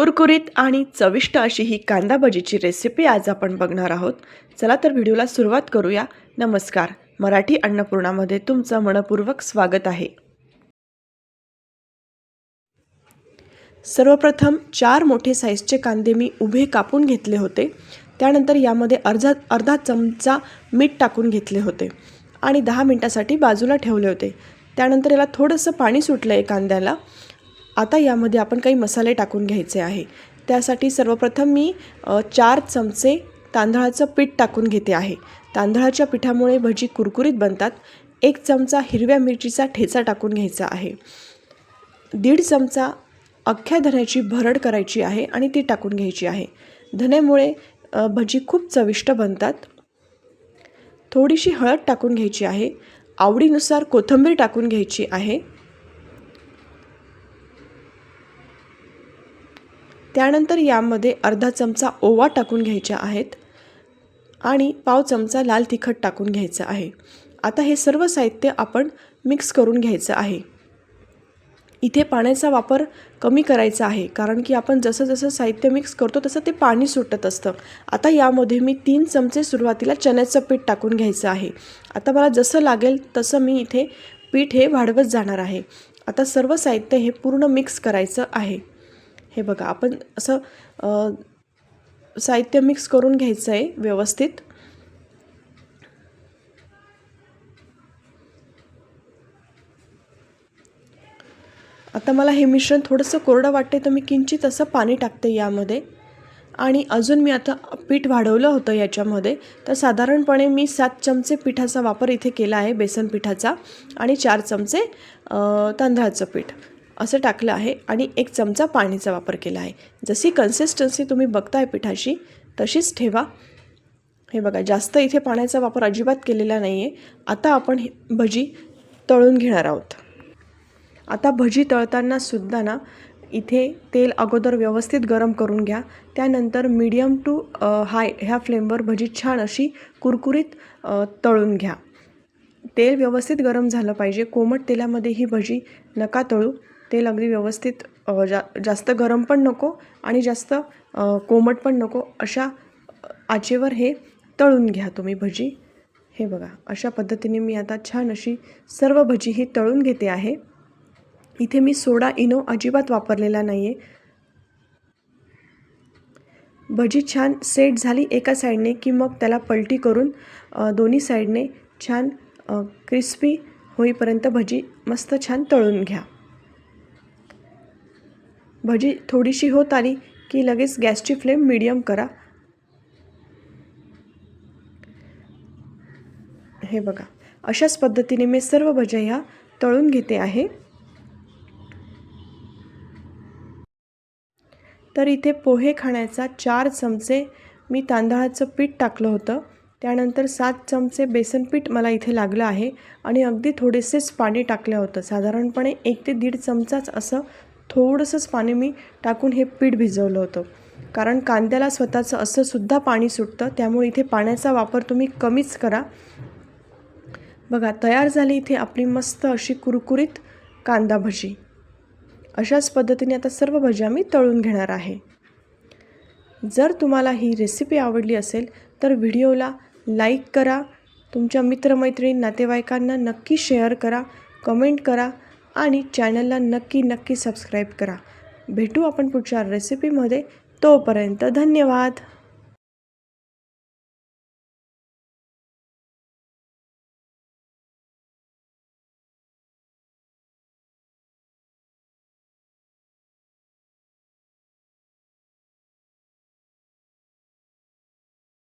कुरकुरीत आणि चविष्ट अशी ही कांदा भजीची रेसिपी आज आपण बघणार आहोत. चला तर व्हिडिओला सुरुवात करूया. नमस्कार. मराठी अन्नपूर्णामध्ये तुमचं मनपूर्वक स्वागत आहे. सर्वप्रथम चार मोठे साईजचे कांदे मी उभे कापून घेतले होते. त्यानंतर यामध्ये अर्धा अर्धा चमचा मीठ टाकून घेतले होते आणि दहा मिनटासाठी बाजूला ठेवले होते. त्यानंतर याला थोडंसं पाणी सुटलं आहे कांद्याला आता यामध्ये आपण काही मसाले टाकून घ्यायचे आहे. त्यासाठी सर्वप्रथम मी चार चमचे तांदळाचं पीठ टाकून घेते आहे. तांदळाच्या पिठामुळे भजी कुरकुरीत बनतात. एक चमचा हिरव्या मिरचीचा ठेचा टाकून घ्यायचा आहे. दीड चमचा अख्ख्या धण्याची भरड करायची आहे आणि ती टाकून घ्यायची आहे. धण्यामुळे भजी खूप चविष्ट बनतात. थोडीशी हळद टाकून घ्यायची आहे. आवडीनुसार कोथिंबीर टाकून घ्यायची आहे. त्यानंतर यामध्ये अर्धा चमचा ओवा टाकून घ्यायच्या आहेत आणि पाव चमचा लाल तिखट टाकून घ्यायचं आहे. आता हे सर्व साहित्य आपण मिक्स करून घ्यायचं आहे. इथे पाण्याचा वापर कमी करायचा आहे कारण की आपण जसं जसं साहित्य मिक्स करतो तसं ते पाणी सुटत असतं. आता यामध्ये मी तीन चमचे सुरुवातीला चण्याचं पीठ टाकून घ्यायचं आहे. आता मला जसं लागेल तसं मी इथे पीठ हे वाढवत जाणार आहे. आता सर्व साहित्य हे पूर्ण मिक्स करायचं आहे. हे बघा आपण असं साहित्य मिक्स करून घ्यायचं आहे व्यवस्थित. आता मला हे मिश्रण थोडंसं कोरडं वाटते तर मी किंचित असं पाणी टाकते यामध्ये. आणि अजून मी आता पीठ वाढवलं होतं याच्यामध्ये. तर साधारणपणे मी सात चमचे पिठाचा वापर इथे केला आहे बेसन पिठाचा आणि चार चमचे तांदळाचं पीठ. असं टाकलं आहे आणि एक चमचा पाणीचा वापर केला आहे. जशी कन्सिस्टन्सी तुम्ही बघताय पिठाशी तशीच ठेवा. हे बघा जास्त इथे पाण्याचा वापर अजिबात केलेला नाही आहे आता आपण भजी तळून घेणार आहोत. आता भजी तळताना सुद्धा ना इथे तेल अगोदर व्यवस्थित गरम करून घ्या. त्यानंतर मीडियम टू हाय ह्या फ्लेमवर भजी छान अशी कुरकुरीत तळून घ्या. तेल व्यवस्थित गरम झालं पाहिजे. कोमट तेलामध्ये ही भजी नका तळू. तेल अगदी व्यवस्थित जा जास्त गरम पण नको आणि जास्त कोमट पण नको अशा आचेवर हे तळून घ्या तुम्ही भजी. हे बघा अशा पद्धतीने मी आता छान अशी सर्व भजी ही तळून घेते आहे. इथे मी सोडा इनो अजिबात वापरलेला नाही आहे भजी छान सेट झाली एका साईडने की मग त्याला पलटी करून दोन्ही साईडने छान क्रिस्पी होईपर्यंत भजी मस्त छान तळून घ्या. भजी थोडीशी होत आली की लगेच गॅसची फ्लेम मिडियम करा. हे बघा अशाच पद्धतीने मी सर्व भज्या ह्या तळून घेते आहे. तर इथे पोहे खाण्याचा चार चमचे मी तांदळाचं पीठ टाकलं होतं. त्यानंतर सात चमचे बेसन पीठ मला इथे लागलं आहे आणि अगदी थोडेसेच पाणी टाकलं होतं. साधारणपणे एक ते दीड चमचाच असं थोडंसंच पाणी मी टाकून हे पीठ भिजवलं होतं. कारण कांद्याला स्वतःचं असंसुद्धा पाणी सुटतं त्यामुळे इथे पाण्याचा वापर तुम्ही कमीच करा. बघा तयार झाली इथे आपली मस्त अशी कुरकुरीत कांदा भजी. अशाच पद्धतीने आता सर्व भज्या मी तळून घेणार आहे. जर तुम्हाला ही रेसिपी आवडली असेल तर व्हिडिओला लाईक करा. तुमच्या मित्रमैत्रिणी नातेवाईकांना नक्की शेअर करा कमेंट करा. आणि चॅनलला नक्की नक्की सबस्क्राईब करा. भेटू आपण पुढच्या रेसिपीमध्ये तोपर्यंत धन्यवाद.